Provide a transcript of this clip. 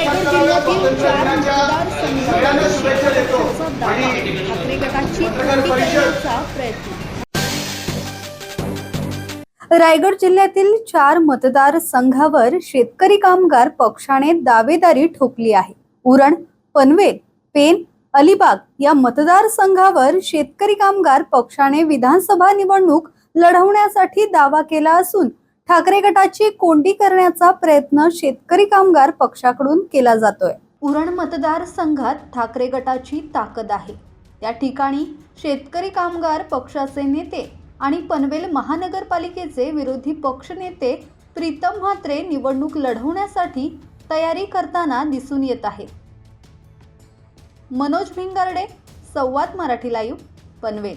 रायगड जिल्ह्यातील चार मतदारसंघावर दावा ठाकरे गटाची कोंडी करण्याचा प्रयत्न रायगड जिल्ह्यातील चार मतदारसंघावर शेतकरी कामगार पक्षाने दावेदारी ठोकली आहे. उरण पनवेल पेन अलिबाग या मतदारसंघावर शेतकरी कामगार पक्षाने विधानसभा निवडणूक लढवण्यासाठी दावा केला असून ठाकरे गटाची कोंडी करण्याचा प्रयत्न शेतकरी कामगार पक्षाकडून केला जातोय. उरण मतदारसंघात ठाकरे गटाची ताकद आहे. त्या ठिकाणी शेतकरी कामगार पक्षाचे नेते आणि पनवेल महानगरपालिकेचे विरोधी पक्षनेते प्रीतम म्हात्रे निवडणूक लढवण्यासाठी तयारी करताना दिसून येत आहेत. मनोज भिंगारडे संवाद मराठी लाईव्ह पनवेल.